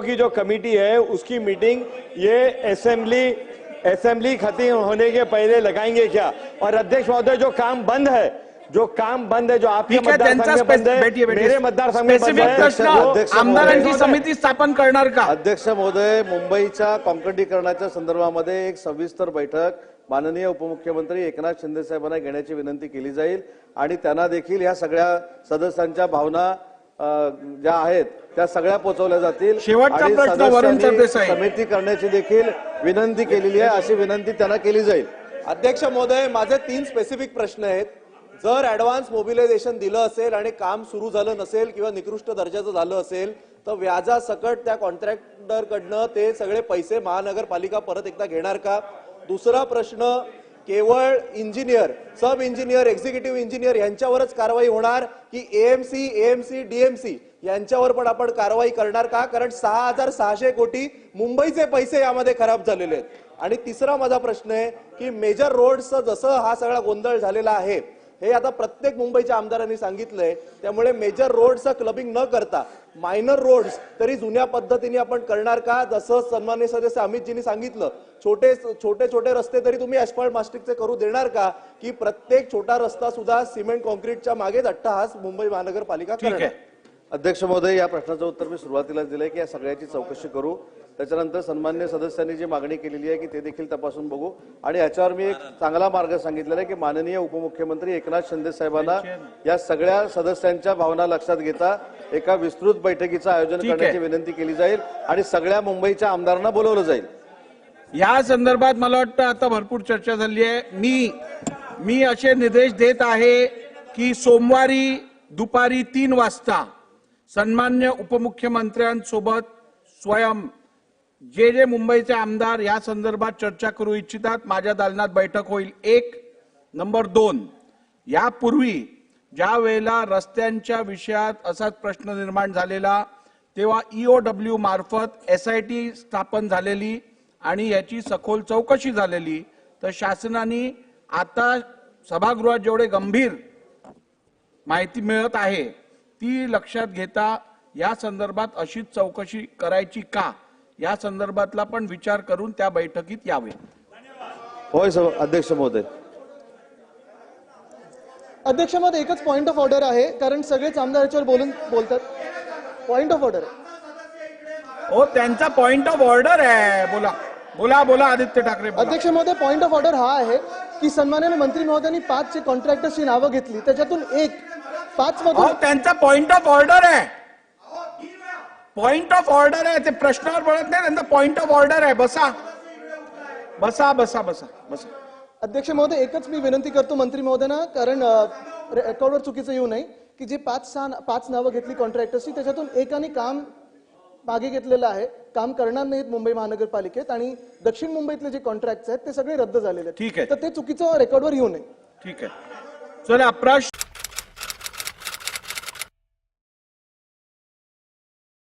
की जो कमेटी है उसकी मीटिंग ये असेंबली असेंबली खत्म होने के पहले लगाएंगे क्या? और अध्यक्ष महोदय जो काम बंद है जो काम बंद है जो आपके ठीक आहे मतदारसंघ त्यांचा में बंद है मेरे मतदारसंघ में बंद स्पेसिफिक है। प्रश्न अध्यक्ष आमदारांची. समिती स्थापन करणार का? अध्यक्ष महोदय मुंबईच्या कॉन्क्रिटीकरणाच्या संदर्भामध्ये एक सविस्तर बैठक माननीय उपमुख्यमंत्री एकनाथ शिंदे साहेबांना घेण्याची विनंती केली जाईल आणि त्यांना देखील या सगळ्या सदस्यांच्या भावना ज्या आहेत त्या सगळ्या पोहोचवल्या जातील. समिती करण्याची देखील विनंती केलेली आहे. अशी विनंती त्यांना केली जाईल. अध्यक्ष महोदय माझे तीन स्पेसिफिक प्रश्न आहेत. जर ऍडव्हान्स मोबिलायझेशन दिलं असेल आणि काम सुरू झालं नसेल किंवा निकृष्ट दर्जाचं झालं असेल तर व्याजासकट त्या कॉन्ट्रॅक्टर कडनं ते सगळे पैसे महानगरपालिका परत एकदा घेणार का? दुसरा प्रश्न केवळ engineer sub engineer executive engineer यांच्यावरच कारवाई होणार की एएमसी एएमसी डीएमसी यांच्यावर पण आपण कारवाई करणार का? कारण सहा हजार सहाशे कोटी मुंबईचे पैसे यामध्ये खराब झालेले आहेत. आणि तिसरा माझा प्रश्न आहे की मेजर रोड्सचं जसं हा सगळा गोंधळ झालेला आहे हे आता प्रत्येक मुंबईच्या आमदारांनी सांगितलंय. त्यामुळे मेजर रोडचं क्लबिंग न करता मायनर रोड्स तरी जुन्या पद्धतीने आपण करणार का? जसं सन्मान्य सदस्य अमितजींनी सांगितलं छोटे छोटे छोटे रस्ते तरी तुम्ही अस्फाल्ट मास्टिकचे करू देणार का? की प्रत्येक छोटा रस्ता सुद्धा सिमेंट कॉन्क्रीटच्या मागेच अट्टहास मुंबई महानगरपालिका करणार आहे. अध्यक्ष महोदय या प्रश्नाचं उत्तर मी सुरुवातीला दिलंय की या सगळ्याची चौकशी करू. त्याच्यानंतर सन्मान्य सदस्यांनी जी मागणी केलेली आहे की ते देखील तपासून बघू. आणि याच्यावर मी एक चांगला मार्ग सांगितलेला आहे की माननीय उपमुख्यमंत्री एकनाथ शिंदे साहेबांना या सगळ्या सदस्यांच्या भावना लक्षात घेता एका विस्तृत बैठकीचं आयोजन. करण्याची विनंती केली जाईल आणि सगळ्या मुंबईच्या आमदारांना बोलवलं जाईल. या संदर्भात मला वाटतं आता भरपूर चर्चा झाली आहे. मी मी असे निर्देश देत आहे की सोमवारी दुपारी तीन वाजता सन्मान्य उपमुख्यमंत्र्यांसोबत स्वयं जे जे मुंबईचे आमदार या संदर्भात चर्चा करू इच्छितात माझ्या दालनात बैठक होईल. एक नंबर दोन यापूर्वी ज्या वेळेला रस्त्यांच्या विषयात असाच प्रश्न निर्माण झालेला तेव्हा ईओडब्ल्यू मार्फत एस आय टी स्थापन झालेली आणि याची सखोल चौकशी झालेली. तर शासनाने आता सभागृहात जेवढे गंभीर माहिती मिळत आहे ती लक्षात घेता या संदर्भात अशीच चौकशी करायची का? या संदर्भातला पण विचार करून त्या बैठकीत यावे. होय सभ- अध्यक्ष महोदय. अध्यक्ष महोदय एकच पॉइंट ऑफ ऑर्डर आहे कारण सगळेच आमदार याच्यावर बोलून बोलतात. पॉइंट ऑफ ऑर्डर हो त्यांचा पॉइंट ऑफ ऑर्डर आहे. बोला. बोला बोला आदित्य ठाकरे. अध्यक्ष महोदय पॉइंट ऑफ ऑर्डर हा आहे की सन्मान्य मंत्री महोदयांनी पाच जे कॉन्ट्रॅक्टर्सची नावं घेतली. त्याच्यातून एक पाच मधून. त्यांचा पॉइंट ऑफ ऑर्डर आहे. पॉइंट ऑफ ऑर्डर आहे. ते प्रश्नावर बोलत नाही त्यांचा पॉइंट ऑफ ऑर्डर आहे. बसा. बसा बसा बसा बसा. अध्यक्ष महोदय एकच मी विनंती करतो मंत्री महोदयांना कारण रेकॉर्डवर चुकीचं येऊ नये की जे पाच सहा पाच नावं घेतली कॉन्ट्रॅक्टर्सची त्याच्यातून एकाने काम मागे घेतलेलं आहे. काम करणार नाहीत मुंबई महानगरपालिकेत आणि दक्षिण मुंबईतले जे कॉन्ट्रॅक्ट आहेत ते सगळे रद्द झालेले आहेत. ठीक आहे. तर ते चुकीचं रेकॉर्डवर येऊ नये. ठीक आहे. चला प्रश्न